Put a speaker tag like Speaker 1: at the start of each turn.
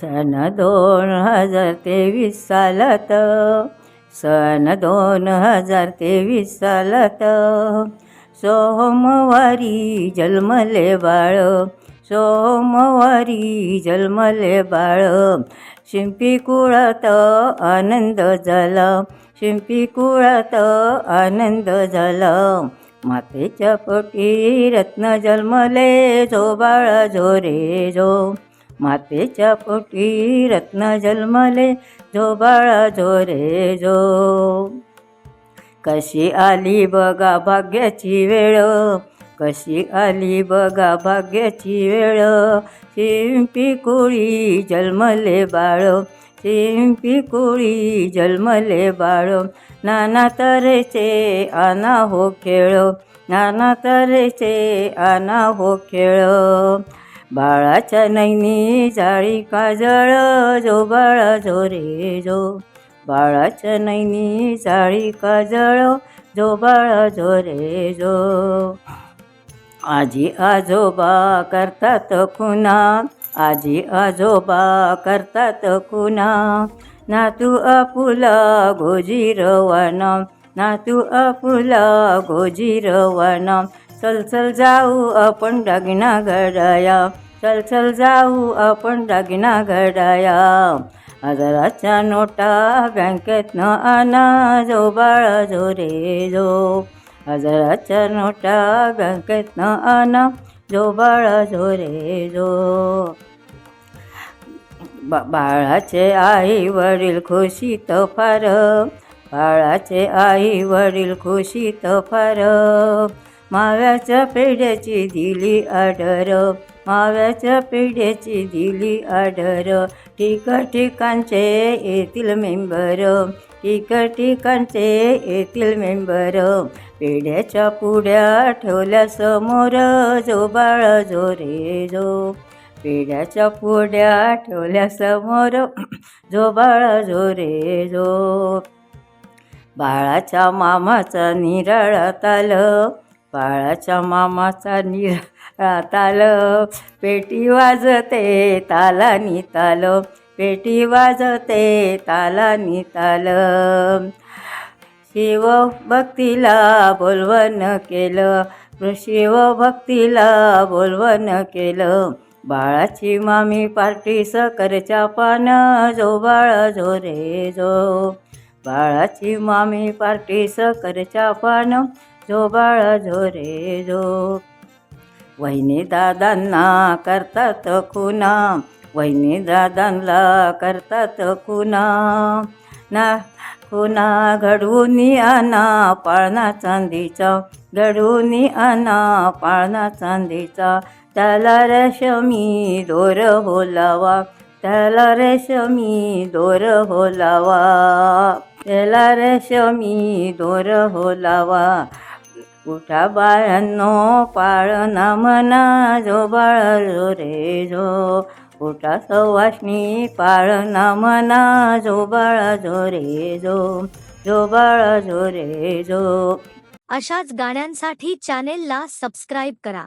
Speaker 1: सन दोन हजार तेवीस सालात. सन दोन हजार तेवीस सालात. सोमवारी जन्मले बाळ. सोमवारी जन्मले बाळ. शिंपी कुळात आनंद झाला. शिंपी कुळात आनंद झाला. मातेच्या पोटी रत्न जन्मले जो बाळ जो रे जो मातेच्या पोटी रत्न जन्मले जो बाळा जो रे जो. कशी आली बघा भाग्याची वेळ कशी आली बघा भाग्याची वेळ. शिंपी कोळी जन्मले बाळ शिंपी कोळी जन्मले बाळ. नाना तऱ्हेचे आना हो खेळ नाना तऱ्हेचे आना हो खेळ. बाळाच्या नैनी जाळी काजळ जो बाळा जो रे जो. बाळाच्या नैनी जाळी काजळ जो बाळा जो रे जो. आजी आजोबा करतात खुना आजी आजोबा करतात खुना नातू आपुला गोजी रवाना नातू आपुला गोजी रवाना चल चल जाऊ आपण दागिना घडाया चल चल जाऊ आपण दागिना घडाया हजाराच्या नोटा बँकेतनं आणा जो बाळा जो रे जो. हजाराच्या नोटा बँकेतनं आणा जो बाळा जो रे जो. बा बाळाचे आई वडील खुशीत फार. बाळाचे आई वडील खुशीत फार. माव्याच्या पेढ्याची दिली आडर माव्याच्या पेढ्याची दिली आडर ठिक ठिकाणचे येतील मेंबर ठिक ठिकाणचे येतील मेंबर. पेढ्याच्या पुड्या ठेवल्या समोर जो बाळ जो रे जो. पेढ्याच्या पुड्या ठेवल्या समोर जो बाळ जो रे जो. बाळाच्या मामाचा निराळा आलं बाळाच्या मामाचा निराळा ताल पेटी वाजते ताला ताल पेटी वाजते ताला ताल शिव भक्तीला बोलवण केलं शिव भक्तीला बोलवण केलं. बाळाची मामी पार्टी सकरच्या पान जो बाळा जो रे जो. बाळाची मामी पार्टी सकरच्या पान जो बाळा जो रे जो वहिनी दादांना करतात खुना. वहिनी दादांना करतात खुना. ना खुना घडवून आणा पाळणा चांदीचा. घडवून आणा पाळणा चांदीचा. त्याला रेशमी दोर बोलावा. त्याला रेशमी दोर बोलावा. त्याला रेशमी दोर बोलावा. लावा बाळांनो पाळणा मना जो बाळ जो रे जो. उठा सवाष्णी पाळणा मना जो बाळा जो रे जो. जो बाळा जो रे जो.
Speaker 2: अशाच गाण्यांसाठी चॅनेलला सबस्क्राईब करा.